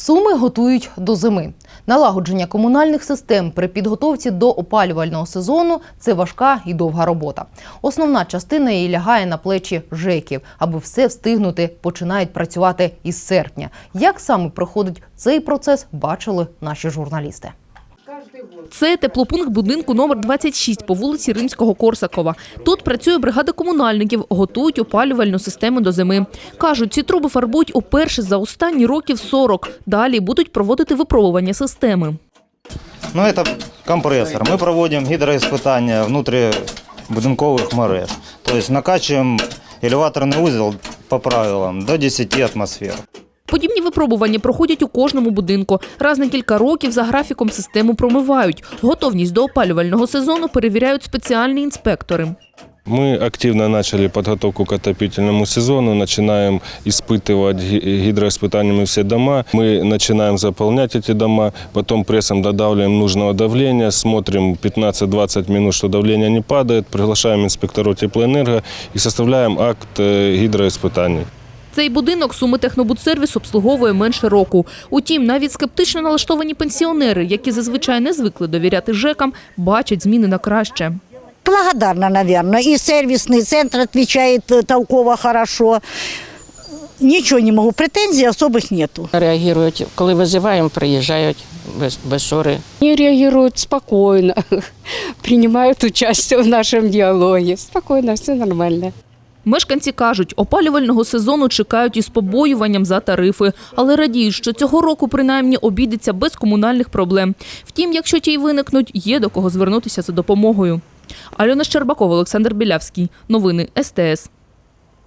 Суми готують до зими. Налагодження комунальних систем при підготовці до опалювального сезону це важка і довга робота. Основна частина її лягає на плечі ЖЕКів. Аби все встигнути, починають працювати із серпня. Як саме проходить цей процес, бачили наші журналісти. Це теплопункт будинку номер 26 по вулиці Римського Корсакова. Тут працює бригада комунальників, готують опалювальну систему до зими. Кажуть, ці труби фарбують уперше за останні років 40. Далі будуть проводити випробування системи. Ну, это компрессор. Мы проводим гидроиспытания внутрибудинковых мереж. То есть накачиваем элеваторный узел по правилам до 10 атмосфер. Подібні випробування проходять у кожному будинку. Раз на кілька років за графіком систему промивають. Готовність до опалювального сезону перевіряють спеціальні інспектори. Мы активно начали подготовку к отопительному сезону, начинаем испытывать ги- гидроиспытаниями все дома. Мы начинаем заполнять эти дома, потом прессом додавливаем нужного давления, смотрим 15-20 минут, что давление не падает, приглашаем инспекторов теплоэнерго и составляем акт э, гидроиспытаний. Цей будинок суми Технобудсервіс обслуговує менше року. Утім, навіть скептично налаштовані пенсіонери, які зазвичай не звикли довіряти ЖЕКам, бачать зміни на краще. Благодарна, наверное. И сервисный центр отвечает э, толково, хорошо. Ничего не могу, претензий особых нету. Реагують, коли визиваємо, приїжджають без, без ссори. Они реагируют спокойно, принимают участие в нашем диалоге. Спокойно, все нормально. Мешканці кажуть, опалювального сезону чекають із побоюванням за тарифи, але радіють, що цього року принаймні обійдеться без комунальних проблем. Втім, якщо ті й виникнуть, є до кого звернутися за допомогою. Альона Щербакова, Олександр Білявський. Новини СТС.